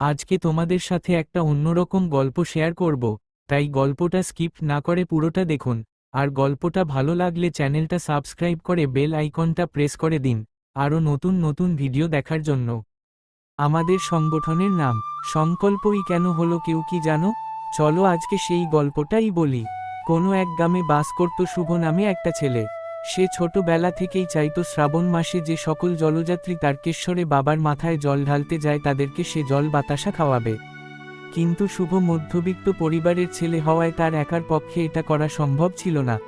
আজকে তোমাদের সাথে একটা অন্যরকম গল্প শেয়ার করব, তাই গল্পটা স্কিপ না করে পুরোটা দেখুন, আর গল্পটা ভালো লাগলে চ্যানেলটা সাবস্ক্রাইব করে বেল আইকনটা প্রেস করে দিন, আরও নতুন নতুন ভিডিও দেখার জন্য। আমাদের সংগঠনের নাম, সংকল্পই কেন হলো কেউ কি জানো? চলো আজকে সেই গল্পটাই বলি। কোনো এক গ্রামে বাস করত শুভ নামে একটা ছেলে। সে ছোটবেলা থেকেই চাইতো শ্রাবণ মাসে যে সকল জলযাত্রী তারকেশ্বরে বাবার মাথায় জল ঢালতে যায় তাদেরকে সে জল বাতাসা খাওয়াবে। কিন্তু শুভ মধ্যবিত্ত পরিবারের ছেলে হওয়ায় তার একার পক্ষে এটা করা সম্ভব ছিল না।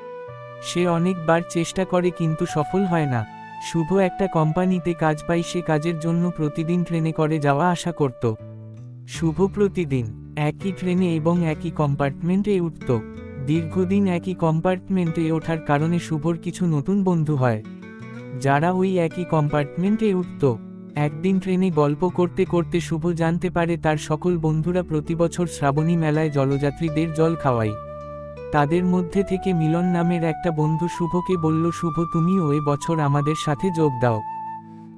সে অনেকবার চেষ্টা করে কিন্তু সফল হয় না। শুভ একটা কোম্পানিতে কাজ পাই সে কাজের জন্য প্রতিদিন ট্রেনে করে যাওয়া আসা করত। শুভ প্রতিদিন একই ট্রেনে এবং একই কম্পার্টমেন্টে উঠত। দীর্ঘদিন একই কম্পার্টমেন্টে ওঠার কারণে শুভর কিছু নতুন বন্ধু হয়। যারা ওই একই কম্পার্টমেন্টে উঠত। একদিন ট্রেনে গল্প করতে করতে শুভ জানতে পারে তার সকল বন্ধুরা প্রতিবছর শ্রাবণী মেলায় জলযাত্রীদের জল খাওয়ায়। তাদের মধ্যে থেকে মিলন নামের একটা বন্ধু শুভকে বলল, শুভ, তুমিও এ বছর আমাদের সাথে যোগ দাও।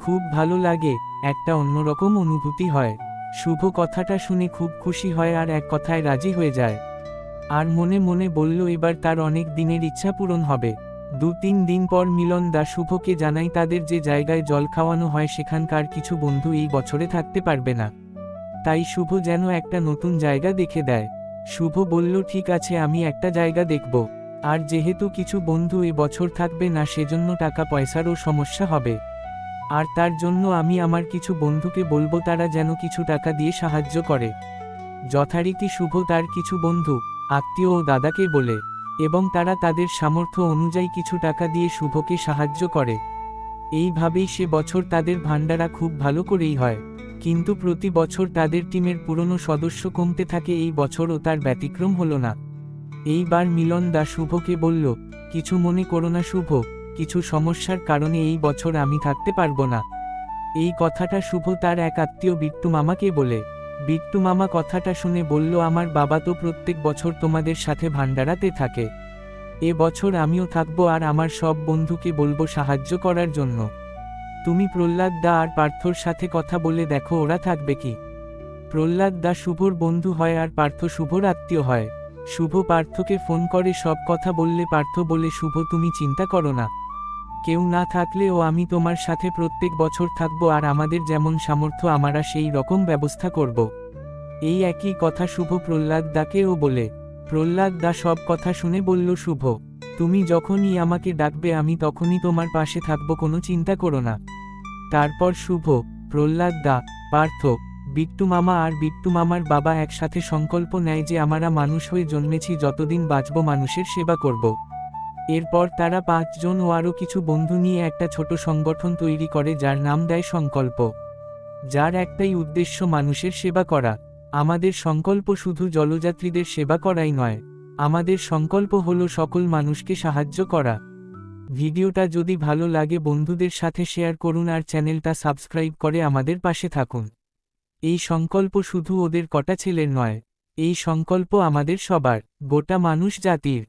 খুব ভালো লাগে, একটা অন্যরকম অনুভূতি হয়। শুভ কথাটা শুনে খুব খুশি হয় আর এক কথায় রাজি হয়ে যায়। আর মনে মনে বলল, এবার তার অনেক দিনের ইচ্ছা পূরণ হবে। দু তিন দিন পর মিলন দা শুভকে জানাই তাদের যে জায়গায় জল খাওয়ানো হয়, সেখানকার কিছু বন্ধু এই বছরে থাকতে পারবে না। তাই শুভ যেন একটা নতুন জায়গা দেখে দেয়। শুভ বলল, ঠিক আছে, আমি একটা জায়গা দেখব। আর যেহেতু কিছু বন্ধু এ বছর থাকবে না, সেজন্য টাকা পয়সারও সমস্যা হবে। আর তার জন্য আমি আমার কিছু বন্ধুকে বলব, তারা যেন কিছু টাকা দিয়ে সাহায্য করে। যথারীতি শুভ তার কিছু বন্ধু আত্মীয় ও দাদাকে বলে, এবং তারা তাদের সামর্থ্য অনুযায়ী কিছু টাকা দিয়ে শুভকে সাহায্য করে। এইভাবেই সে বছর তাদের ভাণ্ডারা খুব ভালো করেই হয়। কিন্তু প্রতি বছর তাদের টিমের পুরনো সদস্য কমতে থাকে, এই বছরও তার ব্যতিক্রম হলো না। এইবার মিলন দা শুভকে বলল, কিছু মনে করো না শুভ, কিছু সমস্যার কারণে এই বছর আমি থাকতে পারব না। এই কথাটা শুভ তার এক আত্মীয় বিট্টু মামাকে বলে। বিট্টু মামা কথাটা শুনে বলল, আমার বাবা তো প্রত্যেক বছর তোমাদের সাথে ভাণ্ডারাতে থাকে। এ বছর আমিও থাকব আর আমার সব বন্ধুকে বলব সাহায্য করার জন্য। তুমি প্রহ্লাদ দা আর পার্থর সাথে কথা বলে দেখো ওরা থাকবে কি। প্রহ্লাদ দা শুভর বন্ধু হয় আর পার্থ শুভর আত্মীয় হয়। শুভ পার্থকে ফোন করে সব কথা বললে পার্থ বলে, শুভ, তুমি চিন্তা করো না। কেউ না থাকলেও আমি তোমার সাথে প্রত্যেক বছর থাকব আর আমাদের যেমন সামর্থ্য, আমরা সেই রকম ব্যবস্থা করব। এই একই কথা শুভ প্রহ্লাদ দাকেও বলে। প্রহ্লাদ দা সব কথা শুনে বলল, শুভ, তুমি যখনই আমাকে ডাকবে, আমি তখনই তোমার পাশে থাকব, কোনো চিন্তা করো না। তারপর শুভ, প্রহ্লাদ দা, পার্থ, বিট্টু মামা আর বিট্টু মামার বাবা একসাথে সংকল্প নেয় যে, আমরা মানুষ হয়ে জন্মেছি, যতদিন বাঁচব, মানুষের সেবা করব। এরপর তারা পাঁচজন ও আরও কিছু বন্ধু নিয়ে একটা ছোট সংগঠন তৈরি করে যার নাম দেয় সংকল্প। যার একটাই উদ্দেশ্য মানুষের সেবা করা। আমাদের সংকল্প শুধু জলযাত্রীদের সেবা করাই নয়। আমাদের সংকল্প হলো সকল মানুষকে সাহায্য করা। ভিডিওটা যদি ভালো লাগে বন্ধুদের সাথে শেয়ার করুন আর চ্যানেলটা সাবস্ক্রাইব করে আমাদের পাশে থাকুন। এই সংকল্প শুধু ওদের কটা ছেলের নয়। এই সংকল্প আমাদের সবার, গোটা মানুষ জাতির।